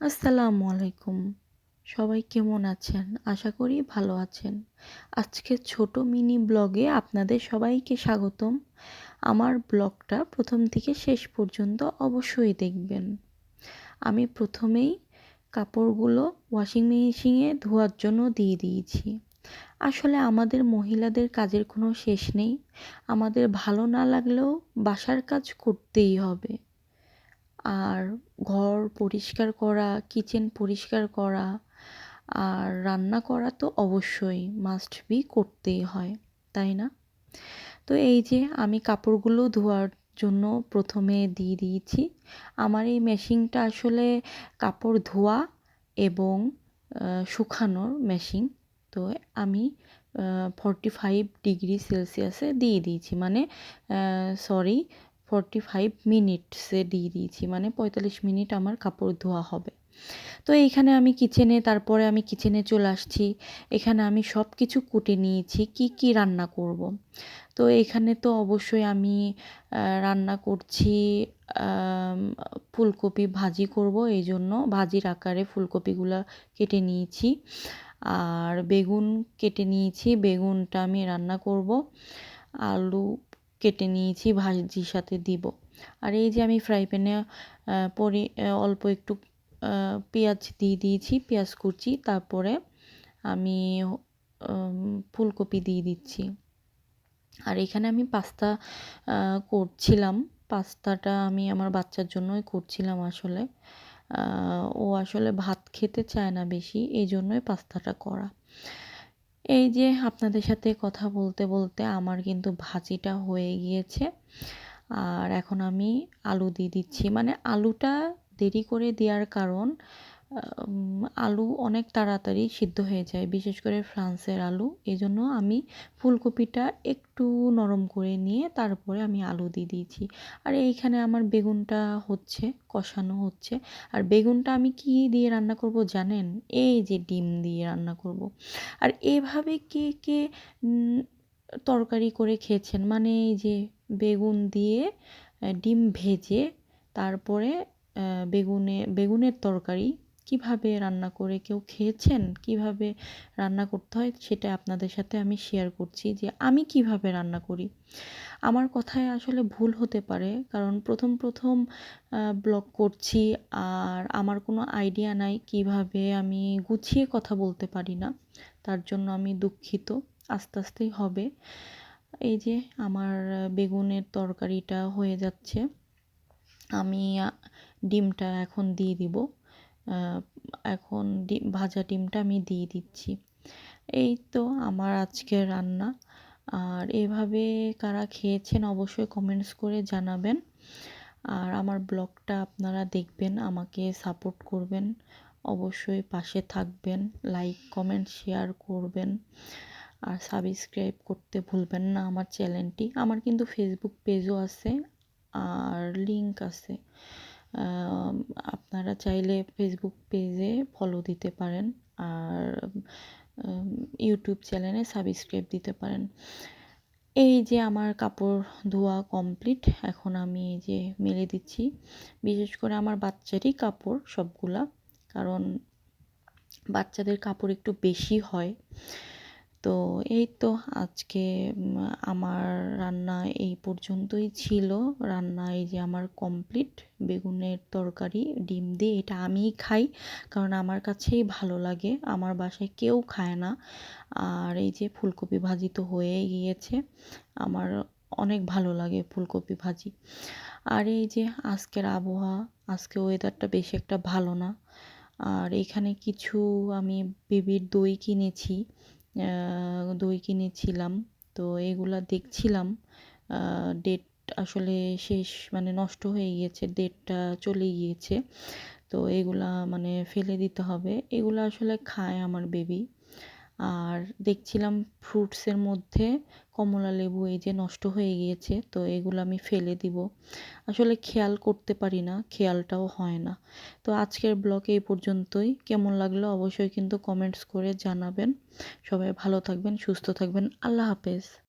আসসালামু আলাইকুম। সবাই কেমন আছেন? আশা করি ভালো আছেন। আজকে ছোট মিনি ব্লগে আপনাদের সবাইকে স্বাগতম। আমার ব্লগটা প্রথম থেকে শেষ পর্যন্ত অবশ্যই দেখবেন। আমি প্রথমেই কাপড়গুলো ওয়াশিং মেশিনে ধোয়ার জন্য দিয়ে দিয়েছি। আসলে আমাদের মহিলাদের কাজের কোনো শেষ নেই। আমাদের ভালো না লাগলেও বাসার কাজ করতেই হবে। আর ঘর পরিষ্কার করা কিচেন পরিষ্কার করা আর রান্না করা তো অবশ্যই মাস্ট বি করতেই হয়, তাই না? তো এই যে আমি কাপড়গুলো ধোয়ার জন্য প্রথমে দিয়ে দিয়েছি। আমার এই মেশিনটা আসলে কাপড় ধোয়া এবং শুকানোর মেশিন তো আমি ফর্টি ফাইভ ডিগ্রি সেলসিয়াসে দিয়ে দিয়েছি। মানে সরি ফর্টি ফাইভ মিনিটসে দিয়ে দিয়েছি মানে পঁয়তাল্লিশ মিনিট আমার কাপড় ধোয়া হবে। তো এইখানে আমি কিচেনে তারপরে আমি কিচেনে চলে আসছি। এখানে আমি সব কিছু কুটে নিয়েছি, কি কি রান্না করব। তো এখানে তো অবশ্যই আমি রান্না করছি ফুলকপি ভাজি করব এই জন্য ভাজির আকারে ফুলকপিগুলো কেটে নিয়েছি। আর বেগুন কেটে নিয়েছি, বেগুনটা আমি রান্না করব। আলু কেটে নিয়েছি, ভাজির সাথে দিব। আর এই যে আমি ফ্রাই প্যানে পরি অল্প একটু পেঁয়াজ দিয়ে দিয়েছি, পেঁয়াজ কুচি, তারপরে আমি ফুলকপি দিয়ে দিচ্ছি। আর এখানে আমি পাস্তা করছিলাম। পাস্তাটা আমি আমার বাচ্চার জন্যই করছিলাম আসলে। ও আসলে ভাত খেতে চায় না বেশি, এই জন্যই পাস্তাটা করা। এই যে আপনাদের সাথে কথা বলতে বলতে আমার কিন্তু ভাজিটা হয়ে গিয়েছে। আর এখন আমি আলু দিয়ে দিচ্ছি। মানে আলুটা দেরি করে দেওয়ার কারণ আলু অনেক তাড়াতাড়ি সিদ্ধ হয়ে যায়, বিশেষ করে ফ্রান্সের আলু। এই জন্য আমি ফুলকপিটা একটু নরম করে নিয়ে তারপরে আমি আলু দিয়ে দিয়েছি। আর এইখানে আমার বেগুনটা হচ্ছে, কষানো হচ্ছে। আর বেগুনটা আমি কি দিয়ে রান্না করব জানেন? এই যে ডিম দিয়ে রান্না করব। আর এভাবে কে কে তরকারি করে খেয়েছেন? মানে এই যে বেগুন দিয়ে ডিম ভেজে তারপরে বেগুনে, বেগুনের তরকারি কীভাবে রান্না করে কেউ খেয়েছেন? কীভাবে রান্না করতে হয়? সেটা আপনাদের সাথে আমি শেয়ার করছি যে আমি কীভাবে রান্না করি। আমার কথায় আসলে ভুল হতে পারে, কারণ প্রথম প্রথম ব্লগ করছি আর আমার কোনো আইডিয়া নাই কীভাবে আমি গুছিয়ে কথা বলতে পারি না। তার জন্য আমি দুঃখিত, আস্তে, আস্তেই হবে। এই যে আমার বেগুনের তরকারিটা হয়ে যাচ্ছে, আমি ডিমটা এখন দিয়ে দিব। এখন ডিম, ভাজা ডিমটা আমি দিয়ে দিচ্ছি। এই তো আমার আজকের রান্না। আর এভাবে কারা খেয়েছেন অবশ্যই কমেন্টস করে জানাবেন। আর আমার ব্লগটা আপনারা দেখবেন, আমাকে সাপোর্ট করবেন, অবশ্যই পাশে থাকবেন লাইক কমেন্ট শেয়ার করবেন। আর সাবস্ক্রাইব করতে ভুলবেন না আমার চ্যানেলটি আমার কিন্তু ফেসবুক পেজও আছে, আর লিঙ্ক আছে। আপনারা চাইলে ফেসবুক পেজে ফলো দিতে পারেন আর ইউটিউব চ্যানেলে সাবস্ক্রাইব দিতে পারেন। এই যে আমার কাপড় ধোয়া কমপ্লিট এখন আমি এই যে মেলে দিচ্ছি। বিশেষ করে আমার বাচ্চারই কাপড় সবগুলা, কারণ বাচ্চাদের কাপড় একটু বেশি হয়। তো এই তো আজকে আমার রান্না এই পর্যন্তই ছিল। রান্না এই যে আমার কমপ্লিট বেগুনের তরকারি, ডিম দিয়ে এটা আমিই খাই, কারণ আমার কাছেই ভালো লাগে। আমার বাসায় কেউ খায় না। আর এই যে ফুলকপি ভাজি তো হয়ে গিয়েছে। আমার অনেক ভালো লাগে ফুলকপি ভাজি। আর এই যে আজকের আবহাওয়া, আজকে ওয়েদারটা বেশি একটা ভালো না। আর এখানে কিছু আমি বেবির দই কিনেছি। দই কিনেছিলাম। তো এগুলা দেখছিলাম। ডেট আসলে শেষ মানে নষ্ট হয়ে গিয়েছে ডেটটা চলে গিয়েছে। তো এগুলা মানে ফেলে দিতে হবে। এগুলো আসলে খায় আমার বেবি আর দেখছিলাম ফ্রুটসের মধ্যে কমলা লেবু, এই যে নষ্ট হয়ে গিয়েছে, তো এগুলো আমি ফেলে দিব। আসলে খেয়াল করতে পারি না, খেয়ালটাও হয় না। তো আজকের ব্লগ এই পর্যন্তই। কেমন লাগল অবশ্যই কিন্তু কমেন্টস করে জানাবেন। সবাই ভালো থাকবেন, সুস্থ থাকবেন। আল্লাহ হাফেজ।